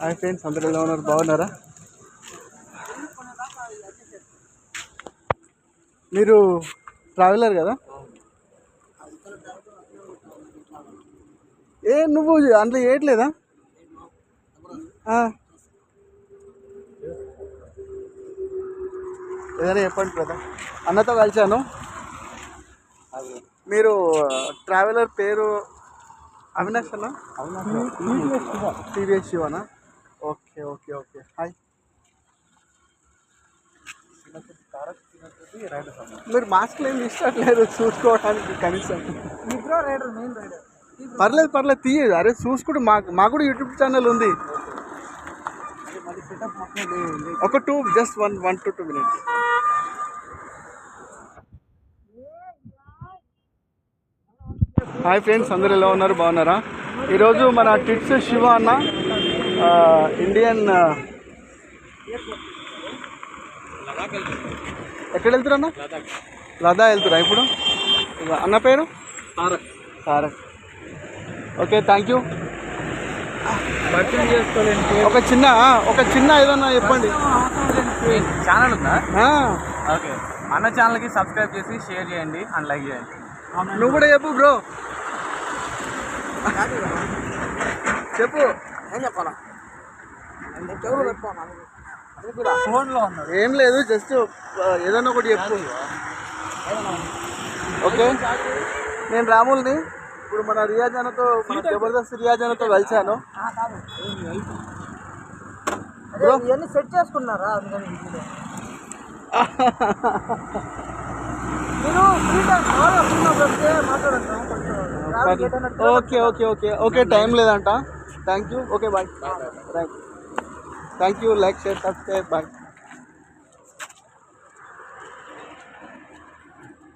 Hi friends అందరూ ఎలా ఉన్నారు? బాగున్నారా? మీరు ట్రావెలర్ కదా? ఏ నువ్వు అందులో చేయట్లేదా ఆ. ఏదైనా చెప్పండి కదా అన్నతో కలిశాను. మీరు ట్రావెలర్ పేరు అవినాష్ అన్న? TVS శివనా? Okay okay okay. Hi. మీరు మాస్క్లు ఏం తీసుకోవట్లేదు చూసుకోవడానికి కనీసం. నిద్ర రైడర్ మెయిన్ రైడర్. పర్లేదు పర్లేదు తీయదు అరే చూసుకుంటే మాకు మాకు కూడా యూట్యూబ్ ఛానల్ ఉంది. ఒక two just one one two two minutes. Hi friends అందరు ఎలా ఉన్నారు? బాగున్నారా? ఈరోజు మన టిట్స్ శివ అన్న ఇండియన్ ఎక్కడ వెళ్తున్నా అన్న లదాఖ్ వెళ్తురా ఇప్పుడు? అన్న పేరు? తారక్. ఓకే థ్యాంక్ యూ ఒక చిన్న ఒక చిన్న ఏదన్నా చెప్పండి. ఛానల్ ఉందా? ఆ, ఓకే. అన్న ఛానల్కి సబ్స్క్రైబ్ చేసి షేర్ చేయండి అండ్ లైక్ చేయండి. నువ్వు కూడా చెప్పు బ్రో చెప్పు. ఏం చెప్పాలా? ఫోన్లో ఉన్నాడు ఏం లేదు జస్ట్ ఏదన్నా ఒకటి చెప్పు. ఓకే. నేను రాముల్ని ఇప్పుడు మన రియాజ్ అన్నతో మన జబర్దస్త్ రియాజ్ అన్నతో కలిశాను. ఇవన్నీ సెట్ చేసుకున్నారా? Okay okay okay. Okay time లేదంట. Thank you okay bye thank you like share subscribe bye